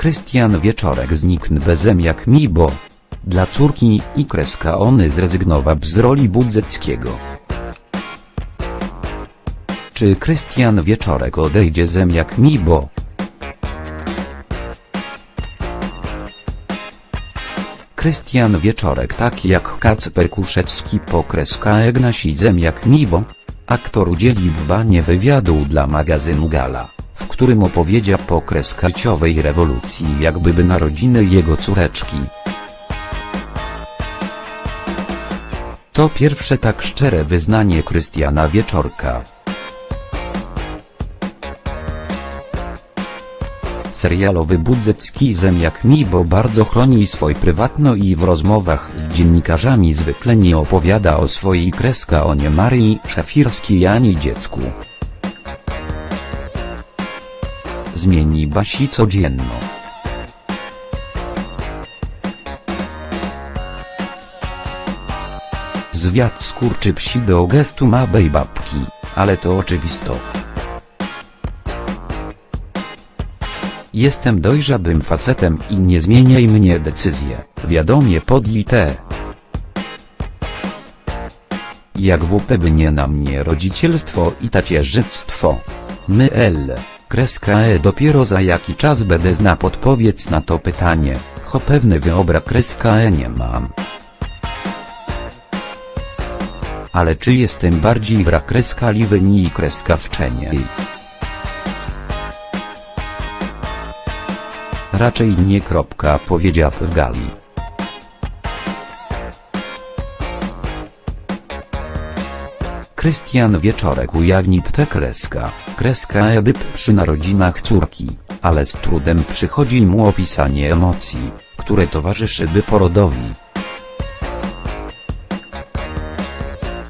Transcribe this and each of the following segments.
Krystian Wieczorek zniknł bezem jak mi bo. Dla córki i kreska ony zrezygnował z roli Budzeckiego. Czy Krystian Wieczorek odejdzie zem jak mi bo? Krystian Wieczorek tak jak Kacper Kuszewski po kreska Egnasi zem jak mi bo? Aktor udzielił w banie wywiadu dla magazynu Gala, w którym opowiedział po kreskaciowej rewolucji jakby by narodziny jego córeczki. To pierwsze tak szczere wyznanie Krystiana Wieczorka. Serialowy Budzecki zem jak mi bo bardzo chroni swój prywatno i w rozmowach z dziennikarzami zwykle nie opowiada o swojej kreska o nie Marii Szafirskiej ani dziecku. Zmieni Basi codzienno. Zwiat skurczy psi do gestu ma babki, ale to oczywisto. Jestem dojrzałym facetem i nie zmieniaj mnie decyzje, wiadomie podli te. Jak WP by nie na mnie rodzicielstwo i tacierzyctwo. My L. Kreska E dopiero za jaki czas będę zna podpowiedz na to pytanie, cho pewny wyobra kreska E nie mam. Ale czy jestem bardziej wra kreska liwyni i kreska? Raczej nie. Kropka, powiedział w gali. Krystian Wieczorek ujawni tę kreskę, kreska ebyp przy narodzinach córki, ale z trudem przychodzi mu opisanie emocji, które towarzyszyły porodowi.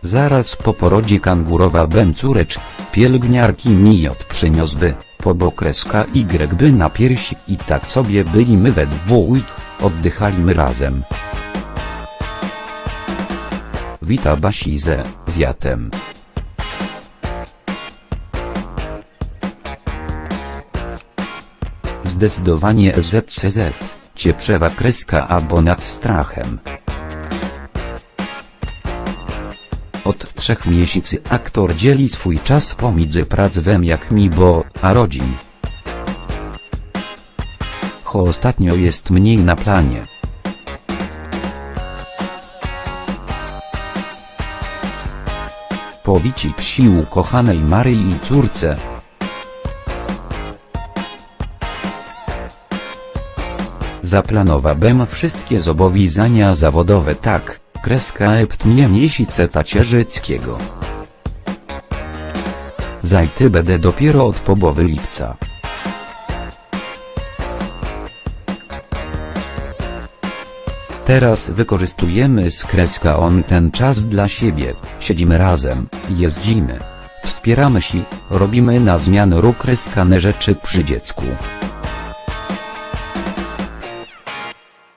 Zaraz po porodzie kangurowa bem córecz, pielgniarki mijot przyniosby, po bo kreska Y by na piersi i tak sobie byli my we dwójk, oddychali my razem. Wita Basi ze wiatem. Zdecydowanie ZCZ, cie przewa kreska albo nad strachem. Od trzech miesięcy aktor dzieli swój czas pomiędzy prac wem jak mi bo, a rodzin. Cho ostatnio jest mniej na planie. Powici psi ukochanej Maryi i córce. Zaplanowałbym wszystkie zobowiązania zawodowe tak, kreska eptnie miesiące tacierzyckiego. Zajty będę dopiero od połowy lipca. Teraz wykorzystujemy z kreska on ten czas dla siebie, siedzimy razem, jeździmy. Wspieramy się, robimy na zmianę ruch kreskane rzeczy przy dziecku.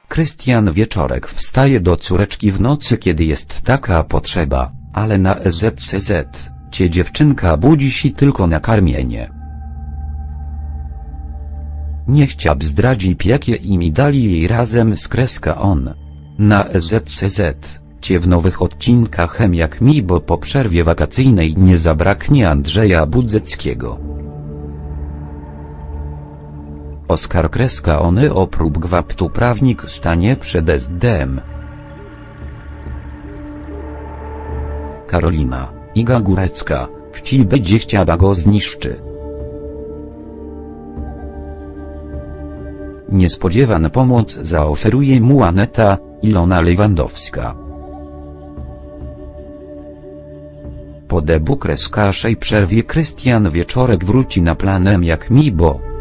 Krystian Wieczorek wstaje do córeczki w nocy kiedy jest taka potrzeba, ale na EZCZ, cie dziewczynka budzi się tylko na karmienie. Nie chciałby zdradzi piekie i mi dali jej razem z kreska on. Na EZCZ, cie w nowych odcinkach jak mi bo po przerwie wakacyjnej nie zabraknie Andrzeja Budzeckiego. Oskar Kreska ony o prób gwałtu prawnik stanie przed SDM. Karolina, Iga Górecka, wci będzie chciała go zniszczy. Niespodziewana pomoc zaoferuje mu Aneta, Ilona Lewandowska. Po debu kreskaszej przerwie Krystian Wieczorek wróci na planem jak mi bo.